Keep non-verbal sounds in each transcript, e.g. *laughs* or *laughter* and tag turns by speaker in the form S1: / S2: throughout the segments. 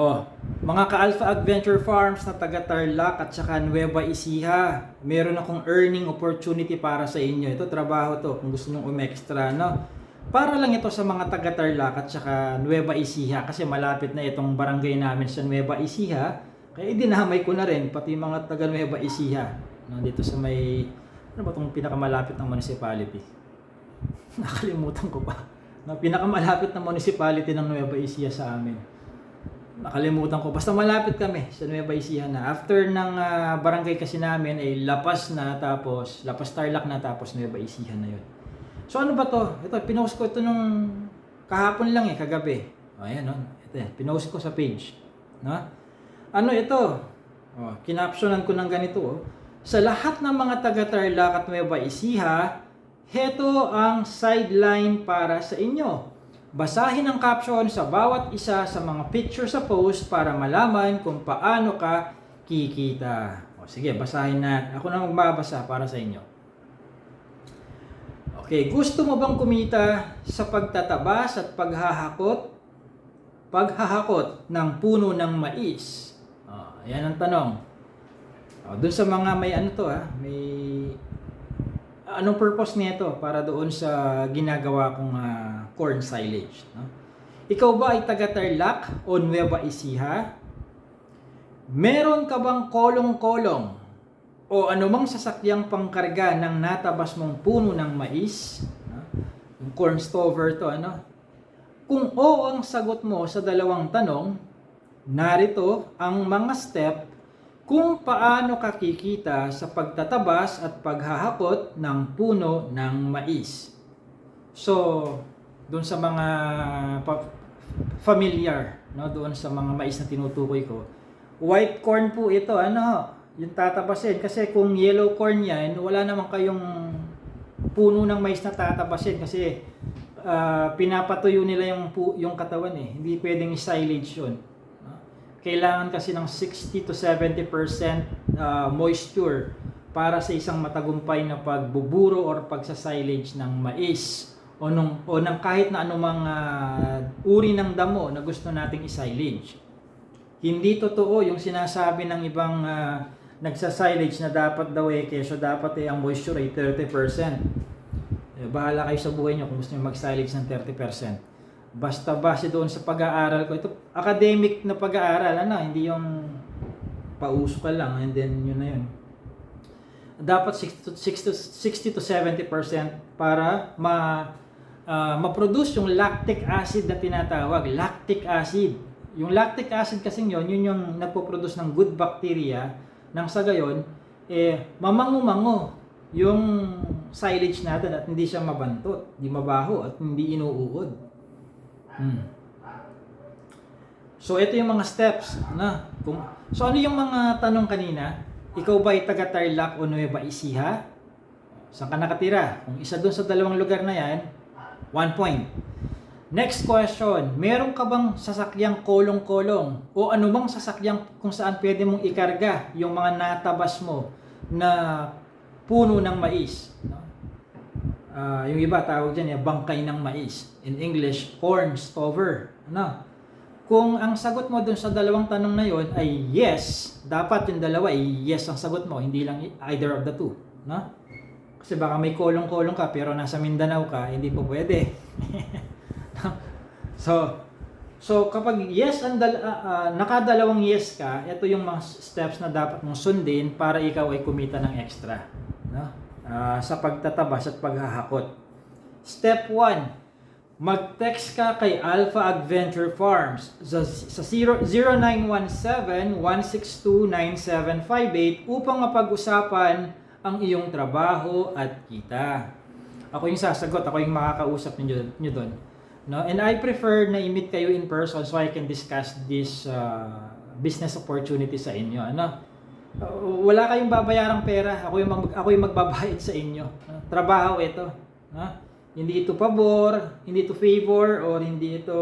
S1: Oh, mga ka-Alpha Adventure Farms na taga Tarlac at saka Nueva Ecija, meron akong earning opportunity para sa inyo. Ito trabaho to kung gusto nyo umextra, no? Para lang ito sa mga taga Tarlac at saka Nueva Ecija kasi malapit na itong barangay namin sa Nueva Ecija. Kaya dinamay ko na rin pati mga taga Nueva Ecija. No, dito sa may ano ba itong pinakamalapit ng municipality? *laughs* Nakalimutan ko pa. No, pinakamalapit na municipality ng Nueva Ecija sa amin nakalimutan ko. Basta malapit kami sa Nueva Ecija na. After ng ah, barangay kasi namin ay Lapas na tapos, Lapas Tarlac na tapos Nueva Ecija na yun. So ano ba to? Ito, pinost ko ito nung kahapon lang eh, kagabi. O, ayan, no? Ito, eh, pinost ko sa page. No? Ano ito? O, kinaptionan ko ng ganito. Oh. Sa lahat ng mga taga Tarlac at Nueva Ecija, heto ang sideline para sa inyo. Basahin ang caption sa bawat isa sa mga picture sa post para malaman kung paano ka kikita. O sige, basahin na. Ako na magbabasa para sa inyo. Okay, gusto mo bang kumita sa pagtatabas at paghahakot? Paghahakot ng puno ng mais. Oh, yan ang tanong. Oh, doon sa mga may ano to ha, may anong purpose nito para doon sa ginagawa kong corn silage, no? Ikaw ba ay taga Tarlac o Nueva Ecija? Meron ka bang kolong-kolong o anumang sasakyang pangkarga ng natabas mong puno ng mais? No? Yung corn stover to, ano? Kung oo ang sagot mo sa dalawang tanong, narito ang mga step kung paano ka kikita sa pagtatabas at paghahakot ng puno ng mais. So, doon sa mga familiar, no, doon sa mga mais na tinutukoy ko, white corn po ito, ano, yung tatabasin. Kasi kung yellow corn yan, wala naman kayong puno ng mais na tatabasin kasi ah, pinapatuyo nila yung, yung katawan eh. Hindi pwedeng silage yun. Kailangan kasi ng 60 to 70% ah, moisture para sa isang matagumpay na pagbuburo or pagsasilage ng mais o, nung, o ng kahit na anumang ah, uri ng damo na gusto nating isilage. Hindi totoo yung sinasabi ng ibang uh, nagsa-silage na dapat daw eh, keso dapat eh ang moisture ay 30%. Eh, bahala kayo sa buhay nyo kung gusto nyo mag-silage ng 30%. Basta base doon sa pag-aaral ko, ito academic na pag-aaral, ano, hindi yung pauso ka lang and then yun na yun. Dapat 60 to, 60 to, 60 to 70% para ma ah, ma-produce yung lactic acid na tinatawag, lactic acid. Yung lactic acid kasi yun, yun yung nagpo-produce ng good bacteria nang sa gayon, eh, mamango-mango yung silage natin at hindi siya mabantot, hindi mabaho at hindi inuuod. Hmm. So ito yung mga steps na kung So ano yung mga tanong kanina? Ikaw ba ay taga Tarlac o Nueva Ecija? Saan ka nakatira? Kung isa doon sa dalawang lugar na yan, one point. Next question, meron ka bang sasakyang kolong-kolong o anumang sasakyang kung saan pwede mong ikarga yung mga natabas mo na puno ng mais? No? Ah, yung iba tawag dyan, yung bangkay ng mais. In English, corn stover. Ano? Kung ang sagot mo dun sa dalawang tanong na yon ay yes, dapat yung dalawa ay yes ang sagot mo, hindi lang either of the two. No? Kasi baka may kolong-kolong ka pero nasa Mindanao ka, hindi po pwede. *laughs* so, so kapag yes ang dal- ah, ah, nakadalawang yes ka, ito yung mga steps na dapat mong sundin para ikaw ay kumita ng extra. No? Ah, sa pagtatabas at paghahakot. Step 1, mag-text ka kay Alpha Adventure Farms sa, sa 0, 0917-162-9758 upang mapag-usapan ang iyong trabaho at kita. Ako yung sasagot, ako yung makakausap ninyo, nyo doon. No? And I prefer na i-meet kayo in person so I can discuss this uh, business opportunity sa inyo. Ano? Uh, wala kayong babayarang pera, ako yung, mag, ako yung magbabayad sa inyo. Trabaho ito. No? Hindi ito pabor, hindi ito favor, or hindi ito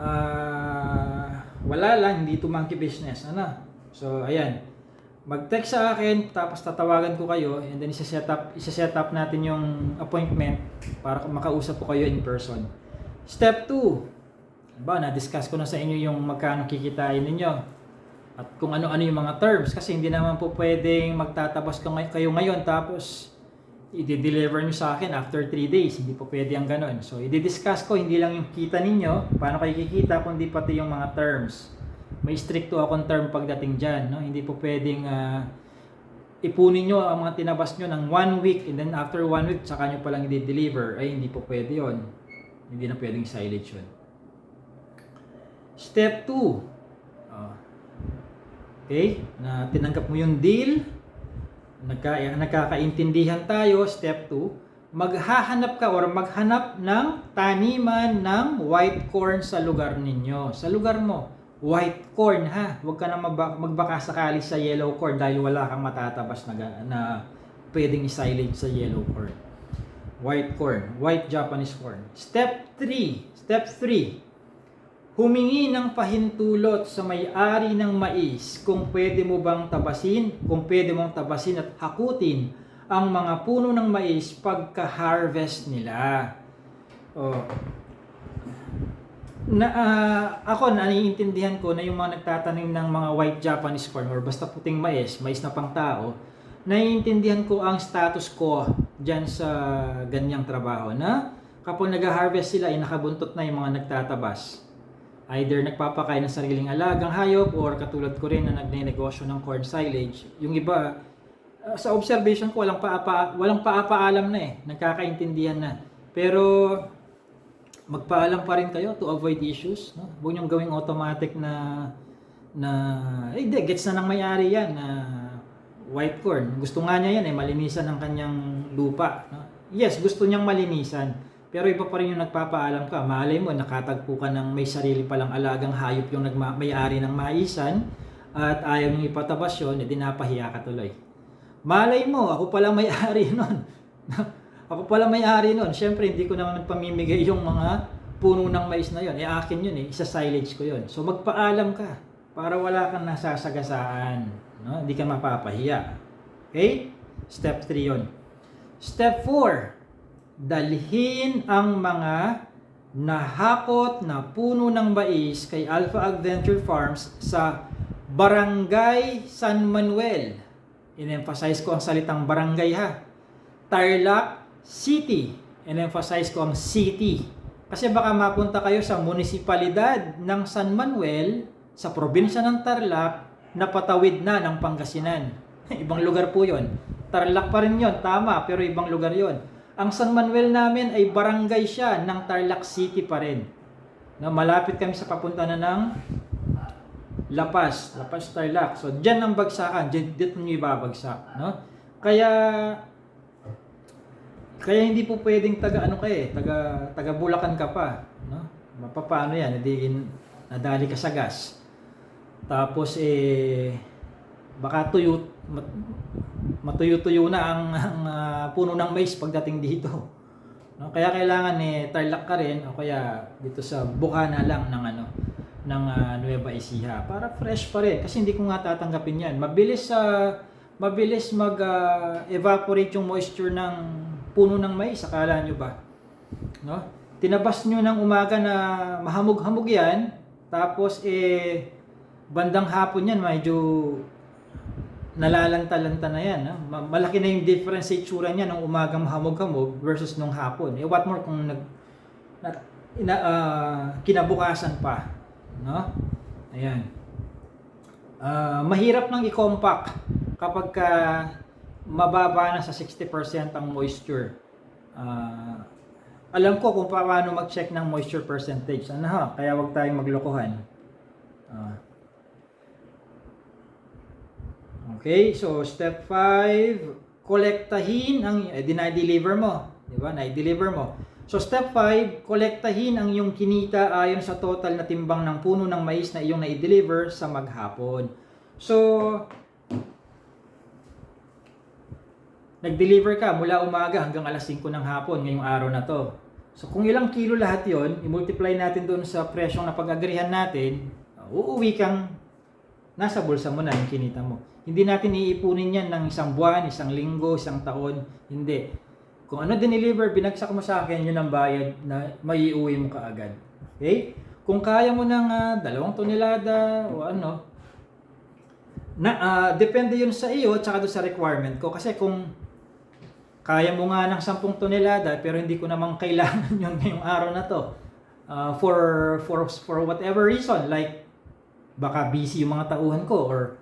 S1: ah wala lang, hindi ito monkey business. Ano? So, ayan. Mag-text sa akin, tapos tatawagan ko kayo, and then isa-set up, isa-set up natin yung appointment para makausap ko kayo in person. Step 2. Ba, na-discuss ko na sa inyo yung magkano kikitain ninyo. At kung ano-ano yung mga terms. Kasi hindi naman po pwedeng magtatabas kayo ngayon tapos i-deliver nyo sa akin after 3 days. Hindi po pwede ang ganun. So, i-discuss ko hindi lang yung kita ninyo, paano kayo kikita, kundi pati yung mga terms. May stricto akong term pagdating dyan. No? Hindi po pwedeng ah, ipunin nyo ang mga tinabas nyo ng one week and then after one week, saka nyo palang i-deliver. Ay, hindi po pwede yon Hindi na pwedeng silage yun. Step 2. Ah. okay? Na tinanggap mo yung deal. Nagka, nagkakaintindihan tayo. Step 2. Maghahanap ka or maghanap ng taniman ng white corn sa lugar ninyo. Sa lugar mo. White corn ha. Huwag ka na magba- magbaka sakali sa yellow corn dahil wala kang matatabas na, na pwedeng isilage sa yellow corn. White corn. White Japanese corn. Step 3. Step 3 humingi ng pahintulot sa may-ari ng mais kung pwede mo bang tabasin, kung pwede mong tabasin at hakutin ang mga puno ng mais pagka-harvest nila. Oh. Na, ah, ako, naniintindihan ko na yung mga nagtatanim ng mga white Japanese corn or basta puting mais, mais na pang tao, naiintindihan ko ang status ko dyan sa ganyang trabaho na kapag nag-harvest sila ay nakabuntot na yung mga nagtatabas either nagpapakain ng sariling alagang hayop or katulad ko rin na nagnenegosyo ng corn silage. Yung iba, uh, sa observation ko, walang, paapa, walang paapaalam na eh. Nagkakaintindihan na. Pero, magpaalam pa rin kayo to avoid issues. No? Huwag niyong gawing automatic na na eh di, gets na ng may-ari yan na white corn. Gusto nga niya yan eh, malinisan ang kanyang lupa. No? Yes, gusto niyang malinisan. Pero iba pa rin yung nagpapaalam ka. Malay mo, nakatagpo ka ng may sarili palang alagang hayop yung nagma- may-ari ng maisan at ayaw niyong ipatabas yun, edi napahiya ka tuloy. Malay mo, ako pala may-ari *laughs* nun. Ako pala may-ari nun. Siyempre, hindi ko naman pamimigay yung mga puno ng mais na yun. Eh, akin yun eh. Isa silage ko yun. So, magpaalam ka para wala kang nasasagasaan. No? Hindi ka mapapahiya. Okay? Step 3 yun. Step 4 dalhin ang mga nahakot na puno ng mais kay Alpha Adventure Farms sa Barangay San Manuel. In-emphasize ko ang salitang barangay ha. Tarlac City. In-emphasize ko ang city. Kasi baka mapunta kayo sa munisipalidad ng San Manuel sa probinsya ng Tarlac na patawid na ng Pangasinan. *laughs* ibang lugar po yon. Tarlac pa rin yon, tama, pero ibang lugar yon. Ang San Manuel namin ay barangay siya ng Tarlac City pa rin. Na malapit kami sa papunta na ng Lapas, Lapas Tarlac. So diyan ang bagsakan, diyan dito niyo ibabagsak, no? Kaya kaya hindi po pwedeng taga ano ka eh, taga taga Bulacan ka pa, no? Papaano yan? Hindi in, nadali ka sa gas. Tapos eh baka tuyo mat, matuyo-tuyo na ang, ang ah, puno ng mais pagdating dito. No? Kaya kailangan eh tarlac ka rin o kaya dito sa Bukana lang ng ano ng ah, Nueva Ecija para fresh pa rin kasi hindi ko nga tatanggapin 'yan. Mabilis sa mabilis mag ah, evaporate yung moisture ng puno ng mais, akala nyo ba? No? Tinabas nyo ng umaga na mahamog-hamog 'yan, tapos eh bandang hapon 'yan medyo nalalanta-lanta na yan. Ma- Malaki na yung difference sa itsura niya nung umagang mahamog-hamog versus nung hapon. Eh, what more kung nag, na, ina, ah, kinabukasan pa. No? Ayan. Ah, mahirap nang i-compact kapag ka mababa na sa 60% ang moisture. Ah, alam ko kung paano mag-check ng moisture percentage. Ano ha? Kaya wag tayong maglokohan. Ah. Okay, so step 5, kolektahin ang eh, di na-deliver mo, di ba? Na-deliver mo. So step 5, kolektahin ang iyong kinita ayon sa total na timbang ng puno ng mais na iyong na-deliver sa maghapon. So nag-deliver ka mula umaga hanggang alas 5 ng hapon ngayong araw na to. So kung ilang kilo lahat 'yon, i-multiply natin doon sa presyong na pag-agrihan natin, uuwi kang nasa bulsa mo na yung kinita mo. Hindi natin iipunin yan ng isang buwan, isang linggo, isang taon. Hindi. Kung ano dineliver, binagsak mo sa akin, yun ang bayad na maiuwi mo kaagad. Okay? Kung kaya mo ng ah, dalawang tonelada o ano, na ah, depende yun sa iyo at sa requirement ko kasi kung kaya mo nga ng 10 tonelada pero hindi ko namang kailangan *laughs* yun ngayong araw na to. Ah, for for for whatever reason like baka busy yung mga tauhan ko or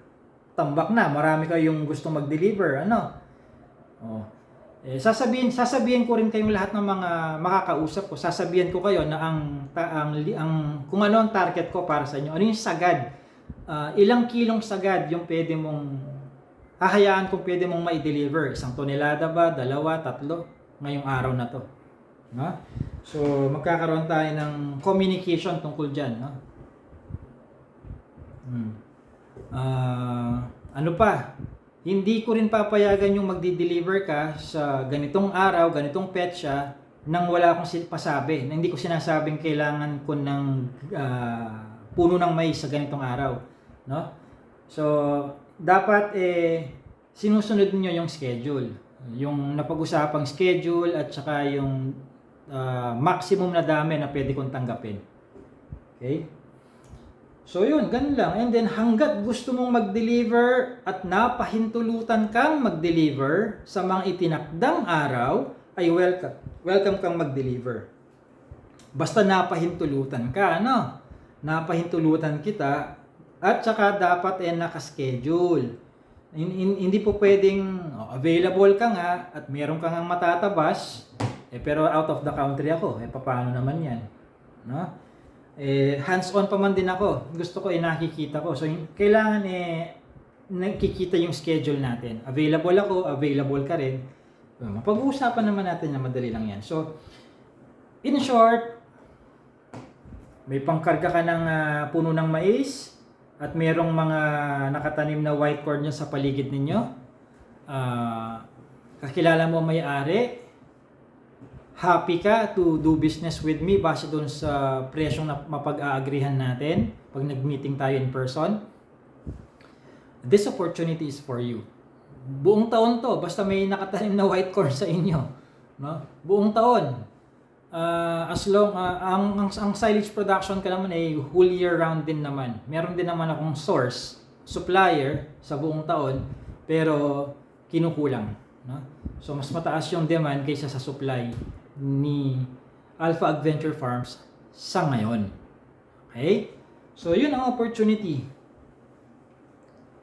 S1: tambak na marami kayong gusto mag-deliver ano? Oh. Eh, sasabihin sasabihin ko rin kayong lahat ng mga makakausap ko. Sasabihin ko kayo na ang ta, ang, ang kung ano ang target ko para sa inyo. Ano yung sagad? Ah, ilang kilong sagad yung pwede mong hahayaan kung pwede mong mai-deliver isang tonelada ba dalawa tatlo ngayong araw na to no? so magkakaroon tayo ng communication tungkol dyan no? Hmm. Ah, ano pa? Hindi ko rin papayagan yung magdi-deliver ka sa ganitong araw, ganitong petsa nang wala akong pasabi. Na hindi ko sinasabing kailangan ko ng ah, puno ng mais sa ganitong araw, no? So, dapat eh sinusunod niyo yung schedule. Yung napag-usapang schedule at saka yung ah, maximum na dami na pwede kong tanggapin. Okay? So yun, ganun lang. And then hanggat gusto mong mag-deliver at napahintulutan kang mag-deliver sa mga itinakdang araw, ay welcome. Welcome kang mag-deliver. Basta napahintulutan ka, ano? Napahintulutan kita at saka dapat eh nakaschedule. Hin- hin- Hindi po pwedeng oh, available ka nga at meron kang matatabas, eh, pero out of the country ako. Eh, paano naman yan? No? eh, hands-on pa man din ako. Gusto ko eh nakikita ko. So, yung- kailangan eh nakikita yung schedule natin. Available ako, available ka rin. Uh, Mapag-uusapan naman natin na madali lang yan. So, in short, may pangkarga ka ng ah, puno ng mais at merong mga nakatanim na white corn dyan sa paligid ninyo. Ah, kakilala mo may-ari, happy ka to do business with me base doon sa presyong na mapag-aagrihan natin pag nag-meeting tayo in person. This opportunity is for you. Buong taon to, basta may nakatanim na white corn sa inyo. No? Buong taon. Ah, as long, ah, ang, ang, ang silage production ka naman ay whole year round din naman. Meron din naman akong source, supplier sa buong taon, pero kinukulang. No? So, mas mataas yung demand kaysa sa supply ni Alpha Adventure Farms sa ngayon. Okay? So, yun ang opportunity.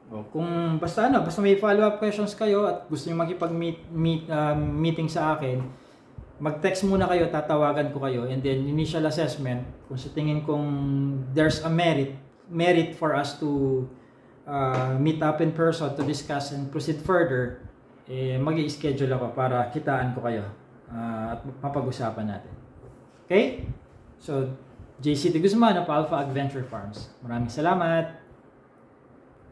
S1: O, kung basta ano, basta may follow-up questions kayo at gusto niyo makipag-meet meet, ah, meeting sa akin, mag-text muna kayo, tatawagan ko kayo, and then initial assessment, kung sa tingin kong there's a merit, merit for us to uh, meet up in person to discuss and proceed further, eh, mag schedule ako para kitaan ko kayo ah, at mapag-usapan natin. Okay? So, JC de Guzman of Alpha Adventure Farms. Maraming salamat!